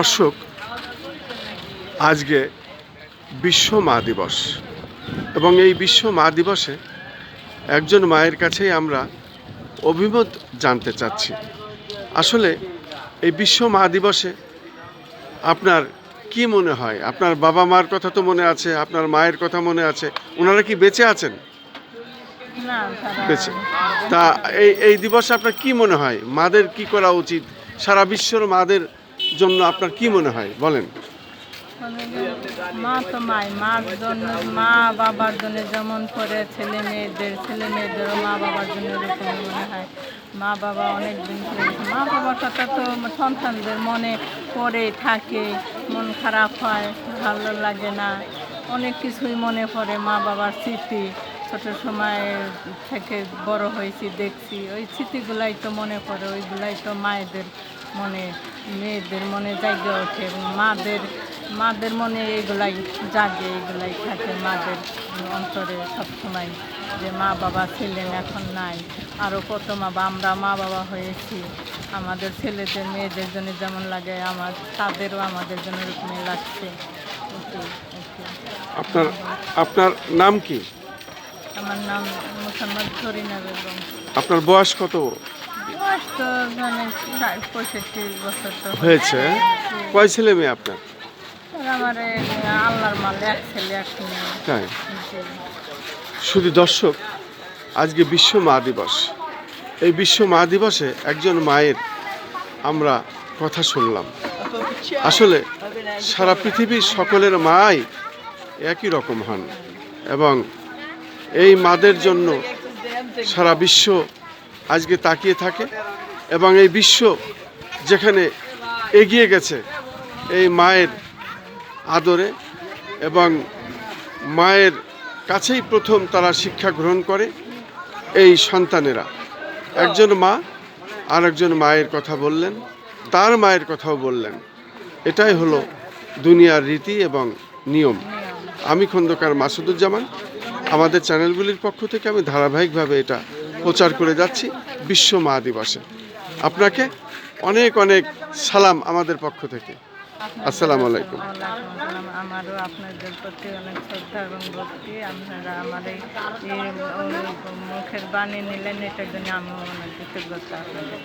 দর্শক আজকে বিশ্ব মা দিবস। এবং এই বিশ্ব মা দিবসে একজন মায়ের কাছেই আমরা অভিমত জানতে চাচ্ছি। আসলে এই বিশ্ব মা দিবসে আপনার কি মনে হয়? আপনার বাবা মার কথা তো মনে আছে আপনার মায়ের কথা মনে আছে। ওনারা কি বেঁচে আছেন? বেঁচে। তা এই এই দিবসে আপনার কি মনে হয়? মাদের কি করা উচিত? সারা বিশ্বর মাদের জন্য আপনার কি মনে হয়? বলেন। মা তো মাই, মার জন্য, মা বাবার জন্য যেমন করে ছেলে মেয়েদের, ছেলে মেয়েদেরও মা বাবার জন্য এরকম মনে হয়। মা বাবা অনেক দিন মা বাবার কথা তো সন্তানদের মনে পড়ে, থাকে, মন খারাপ হয়, ভালো লাগে না। অনেক কিছুই মনে পড়ে মা বাবার স্মৃতি। ছোট সময় থেকে বড় হয়েছি, দেখছি। ওই স্মৃতিগুলাই তো মনে পড়ে, ওইগুলাই তো মায়েদের মনে মেয়েদের মনে জাগে ওঠে এবং মাদের মাদের মনে এগুলাই জাগে এগুলাই থাকে মাদের অন্তরে সবসময় যে মা বাবা ছিলেন এখন নাই। আরও কত মা বা আমরা মা বাবা হয়েছি। আমাদের ছেলেদের মেয়েদের জন্য যেমন লাগে আমার তাদেরও আমাদের জন্য এরকমই লাগছে। আপনার আপনার নাম কি? আমার নাম মোসাম্মদ করিনা বেগম। আপনার বয়স কত? মানে হয়েছে। কয় ছেলে মেয়ে আপনার? তাই? শুধু দর্শক আজকে বিশ্ব মা দিবস। এই বিশ্ব মা দিবসে একজন মায়ের আমরা কথা শুনলাম। আসলে সারা পৃথিবীর সকলের মাই একই রকম হন এবং এই মাদের জন্য সারা বিশ্ব আজকে তাকিয়ে থাকে এবং এই বিশ্ব যেখানে এগিয়ে গেছে এই মায়ের আদরে এবং মায়ের কাছেই প্রথম তারা শিক্ষা গ্রহণ করে এই সন্তানেরা। একজন মা আর একজন মায়ের কথা বললেন, তার মায়ের কথাও বললেন। এটাই হলো দুনিয়ার রীতি এবং নিয়ম। আমি খন্দকার মাসুদুজ্জামান, আমাদের চ্যানেলগুলির পক্ষ থেকে আমি ধারাবাহিকভাবে এটা প্রচার করে যাচ্ছি বিশ্ব মা দিবসে আপনাকে অনেক অনেক সালাম আমাদের পক্ষ থেকে আসসালামু আলাইকুম। আমারও আপনাদের প্রতি অনেক শ্রদ্ধা এবং ভক্তি আপনারা আমার এই মুখের বাণী নিলেন, এটার জন্য আমি অনেক কৃতজ্ঞতা আপনাদের।